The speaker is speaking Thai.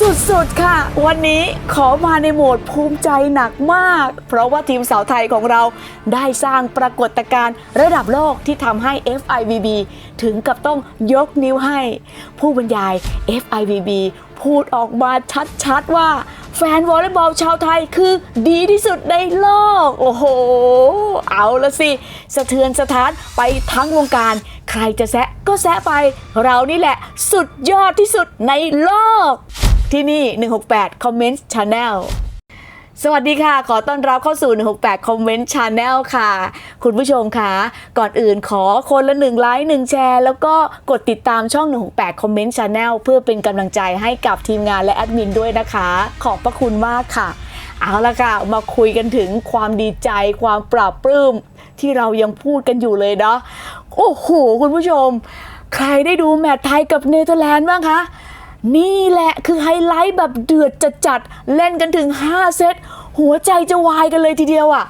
สุด ๆ ค่ะ วันนี้ขอมาในโหมดภูมิใจหนักมาก เพราะว่าทีมสาวไทยของเราได้สร้างปรากฏการณ์ระดับโลกที่ทำให้ FIVB ถึงกับต้องยกนิ้วให้ ผู้บรรยาย FIVB พูดออกมาชัด ๆ ว่า แฟนวอลเลย์บอลชาวไทยคือดีที่สุดในโลก โอ้โห เอาละสิ สะเทือนสถานไปทั้งวงการ ใครจะแซะก็แซะไป เรานี่แหละสุดยอดที่สุดในโลก ที่นี่ 168 Comment Channel สวัสดีค่ะ ขอต้อนรับเข้าสู่ 168 Comment Channel ค่ะ คุณผู้ชมค่ะก่อนอื่นขอคนละ1ไลค์1แชร์ แล้วก็กดติดตามช่อง 168 Comment Channel เพื่อเป็นกำลังใจให้กับทีมงานและแอดมินด้วยนะคะ ขอบพระคุณมากค่ะ เอาละค่ะ มาคุยกันถึงความดีใจความปราบปลื้มที่เรายังพูดกันอยู่เลยเนาะโอ้โห คุณผู้ชม ใครได้ดูแมตช์ไทยกับเนเธอร์แลนด์บ้างคะ นี่แหละคือไฮไลท์แบบเดือดจัดๆเล่นกันถึง 5 เซตหัวใจจะวายกันเลยทีเดียวอะ่ะ